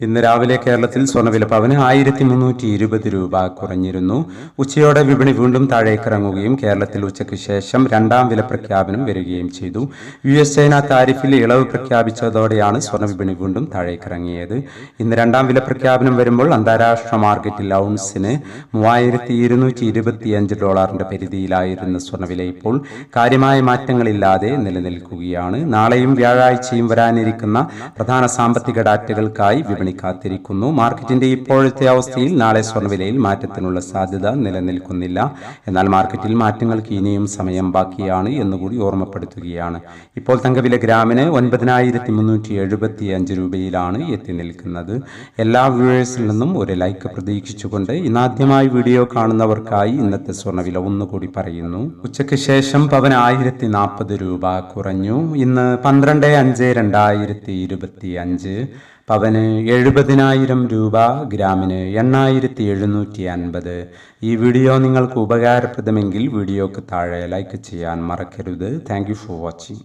ഇന്ന് രാവിലെ കേരളത്തിൽ സ്വർണവില പവന് ആയിരത്തി മുന്നൂറ്റി ഇരുപത് രൂപ കുറഞ്ഞിരുന്നു. ഉച്ചയോടെ വിപണി വീണ്ടും താഴേക്കിറങ്ങുകയും കേരളത്തിൽ ഉച്ചയ്ക്ക് ശേഷം രണ്ടാം വില പ്രഖ്യാപനം വരികയും ചെയ്തു. യു എസ് ചൈന താരിഫിൽ ഇളവ് പ്രഖ്യാപിച്ചതോടെയാണ് സ്വർണ വിപണി വീണ്ടും താഴേക്കിറങ്ങിയത്. ഇന്ന് രണ്ടാം വില പ്രഖ്യാപനം വരുമ്പോൾ അന്താരാഷ്ട്ര മാർക്കറ്റിൽ ഔൺസിന് മൂവായിരത്തി ഇരുന്നൂറ്റി ഇരുപത്തിയഞ്ച് ഡോളറിന്റെ പരിധിയിലായിരുന്ന സ്വർണവില ഇപ്പോൾ കാര്യമായ മാറ്റങ്ങളില്ലാതെ നിലനിൽക്കുകയാണ്. നാളെയും വ്യാഴാഴ്ചയും വരാനിരിക്കുന്ന പ്രധാന സാമ്പത്തിക ഡാറ്റകൾക്കായി വിപണി കാത്തിരിക്കുന്നു. മാർക്കറ്റിന്റെ ഇപ്പോഴത്തെ അവസ്ഥയിൽ നാളെ സ്വർണവിലയിൽ മാറ്റത്തിനുള്ള സാധ്യത നിലനിൽക്കുന്നില്ല. എന്നാൽ മാർക്കറ്റിൽ മാറ്റങ്ങൾക്ക് ഇനിയും സമയം ബാക്കിയാണ് എന്നുകൂടി ഓർമ്മപ്പെടുത്തുകയാണ്. ഇപ്പോൾ തങ്കവില ഗ്രാമിന് ഒൻപതിനായിരത്തി മുന്നൂറ്റി എഴുപത്തി അഞ്ച് രൂപയിലാണ് എത്തി നിൽക്കുന്നത്. എല്ലാ വ്യൂവേഴ്സിൽ നിന്നും ഒരു ലൈക്ക് പ്രതീക്ഷിച്ചുകൊണ്ട് ഇന്നാദ്യമായി വീഡിയോ കാണുന്നവർക്കായി ഇന്നത്തെ സ്വർണവില ഒന്നുകൂടി പറയുന്നു. ഉച്ചയ്ക്ക് ശേഷം പവൻ ആയിരത്തി നാൽപ്പത് രൂപ കുറഞ്ഞു. ഇന്ന് പന്ത്രണ്ട് അഞ്ച് രണ്ടായിരത്തി ഇരുപത്തി അഞ്ച് പവന് എഴുപതിനായിരം രൂപ ഗ്രാമിന് എണ്ണായിരത്തി എഴുന്നൂറ്റി അൻപത് ഈ വീഡിയോ നിങ്ങൾക്ക് ഉപകാരപ്രദമെങ്കിൽ വീഡിയോക്ക് താഴെ ലൈക്ക് ചെയ്യാൻ മറക്കരുത്. Thank for watching